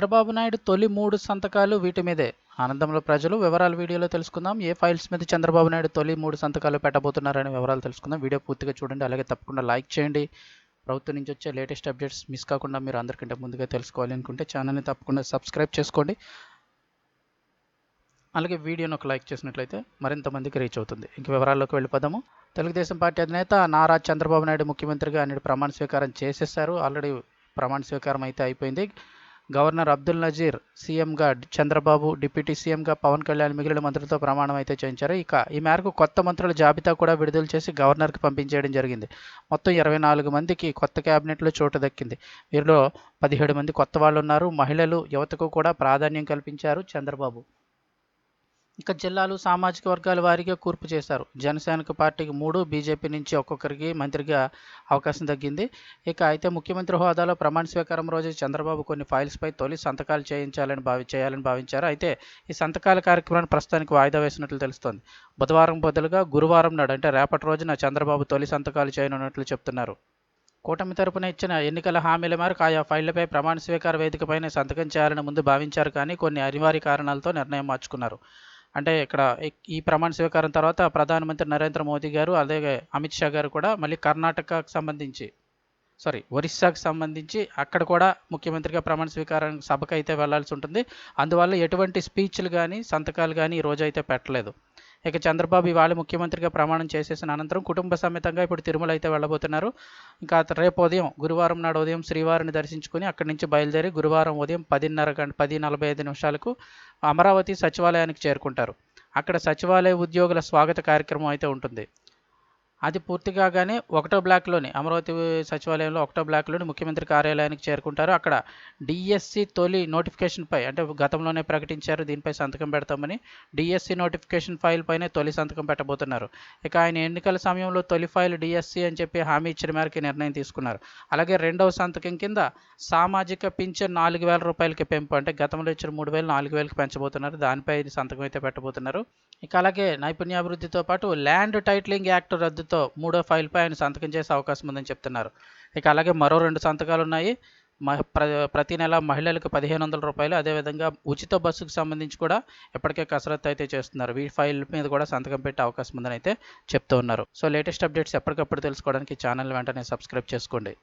చంద్రబాబు నాయుడు తొలి మూడు సంతకాలు వీటి మీదే. ఆనందంలో ప్రజలు వివరాలు వీడియోలో తెలుసుకుందాం. ఏ ఫైల్స్ మీద చంద్రబాబు నాయుడు తొలి మూడు సంతకాలు పెట్టబోతున్నారనే వివరాలు తెలుసుకుందాం. వీడియో పూర్తిగా చూడండి. అలాగే తప్పకుండా లైక్ చేయండి. ప్రభుత్వం నుంచి వచ్చే లేటెస్ట్ అప్డేట్స్ మిస్ కాకుండా మీరు అందరికంటే ముందుగా తెలుసుకోవాలి అనుకుంటే ఛానల్ని తప్పకుండా సబ్స్క్రైబ్ చేసుకోండి. అలాగే వీడియోను ఒక లైక్ చేసినట్లయితే మరింత మందికి రీచ్ అవుతుంది. ఇంక వివరాల్లోకి వెళ్ళిపోదాము. తెలుగుదేశం పార్టీ అధినేత నారా చంద్రబాబు నాయుడు ముఖ్యమంత్రిగా ఆయన ప్రమాణ స్వీకారం చేసేసారు ఆల్రెడీ ప్రమాణ స్వీకారం అయితే అయిపోయింది. గవర్నర్ అబ్దుల్ నజీర్ సీఎంగా చంద్రబాబు డిప్యూటీ సీఎంగా పవన్ కళ్యాణ్ మిగిలిన మంత్రులతో ప్రమాణం అయితే చేయించారు. ఇక ఈ మేరకు కొత్త మంత్రుల జాబితా కూడా విడుదల చేసి గవర్నర్కి పంపించేయడం జరిగింది. మొత్తం ఇరవై నాలుగు మందికి కొత్త క్యాబినెట్లో చోటు దక్కింది. వీరిలో పదిహేడు మంది కొత్త వాళ్ళు ఉన్నారు మహిళలు యువతకు కూడా ప్రాధాన్యం కల్పించారు చంద్రబాబు. ఇక జిల్లాలు సామాజిక వర్గాల వారీగా కూర్పు చేశారు. జనసేనకు పార్టీకి మూడు బీజేపీ నుంచి ఒక్కొక్కరికి మంత్రిగా అవకాశం తగ్గింది ఇక అయితే ముఖ్యమంత్రి హోదాలో ప్రమాణ స్వీకారం రోజు చంద్రబాబు కొన్ని ఫైల్స్పై తొలి సంతకాలు చేయించాలని భావి చేయాలని భావించారు. అయితే ఈ సంతకాల కార్యక్రమాన్ని ప్రస్తుతానికి వాయిదా వేసినట్లు తెలుస్తోంది. బుధవారం బదులుగా గురువారం నాడు అంటే రేపటి రోజున చంద్రబాబు తొలి సంతకాలు చేయనున్నట్లు చెప్తున్నారు. కూటమి తరపున ఇచ్చిన ఎన్నికల హామీల మేరకు ఆయా ఫైళ్ళపై ప్రమాణ స్వీకార వేదికపైనే సంతకం చేయాలని ముందు భావించారు కానీ కొన్ని అనివార్య కారణాలతో నిర్ణయం మార్చుకున్నారు. అంటే ఇక్కడ ఈ ప్రమాణ స్వీకారం తర్వాత ప్రధానమంత్రి నరేంద్ర మోదీ గారు అలాగే అమిత్ షా గారు కూడా మళ్ళీ కర్ణాటకకు సంబంధించి సారీ ఒరిస్సాకు సంబంధించి అక్కడ కూడా ముఖ్యమంత్రిగా ప్రమాణ స్వీకారం సభకు అయితే వెళ్ళాల్సి ఉంటుంది. అందువల్ల ఎటువంటి స్పీచ్లు కానీ సంతకాలు కానీ ఈ రోజు అయితే పెట్టలేదు. ఇక చంద్రబాబు ఇవాళ ముఖ్యమంత్రిగా ప్రమాణం చేసేసిన అనంతరం కుటుంబ సమేతంగా ఇప్పుడు తిరుమల అయితే వెళ్ళబోతున్నారు. ఇంకా రేపు ఉదయం గురువారం నాడు ఉదయం శ్రీవారిని దర్శించుకుని అక్కడి నుంచి బయలుదేరి గురువారం ఉదయం పదిన్నర గంట పది నలభై ఐదు నిమిషాలకు అమరావతి సచివాలయానికి చేరుకుంటారు. అక్కడ సచివాలయ ఉద్యోగుల స్వాగత కార్యక్రమం అయితే ఉంటుంది. అది పూర్తి కాగానే ఒకటో బ్లాక్లోని అమరావతి సచివాలయంలో ఒకటో బ్లాక్లోని ముఖ్యమంత్రి కార్యాలయానికి చేరుకుంటారు. అక్కడ డిఎస్సి తొలి నోటిఫికేషన్పై అంటే గతంలోనే ప్రకటించారు దీనిపై సంతకం పెడతామని డిఎస్సి నోటిఫికేషన్ ఫైల్ పైనే తొలి సంతకం పెట్టబోతున్నారు. ఇక ఆయన ఎన్నికల సమయంలో తొలి ఫైల్ డిఎస్సి అని చెప్పి హామీ ఇచ్చిన మేరకు నిర్ణయం తీసుకున్నారు. అలాగే రెండవ సంతకం కింద సామాజిక పింఛన్ నాలుగు వేల రూపాయలకి పెంపు అంటే గతంలో ఇచ్చిన మూడు వేలు నాలుగు వేలకి పెంచబోతున్నారు. దానిపై సంతకం అయితే పెట్టబోతున్నారు. ఇక అలాగే నైపుణ్యాభివృద్ధితో పాటు ల్యాండ్ టైటిలింగ్ యాక్ట్ రద్దు దీంతో మూడో ఫైల్పై ఆయన సంతకం చేసే అవకాశం ఉందని చెప్తున్నారు. ఇక అలాగే మరో రెండు సంతకాలు ఉన్నాయి ప్ర ప్రతి నెల మహిళలకు పదిహేను వందల రూపాయలు అదేవిధంగా ఉచిత బస్సుకు సంబంధించి కూడా ఇప్పటికే కసరత్తు అయితే చేస్తున్నారు. ఈ ఫైల్ మీద కూడా సంతకం పెట్టే అవకాశం ఉందని అయితే చెప్తూ ఉన్నారు. సో లేటెస్ట్ అప్డేట్స్ ఎప్పటికప్పుడు తెలుసుకోవడానికి ఛానల్ వెంటనే సబ్స్క్రైబ్ చేసుకోండి.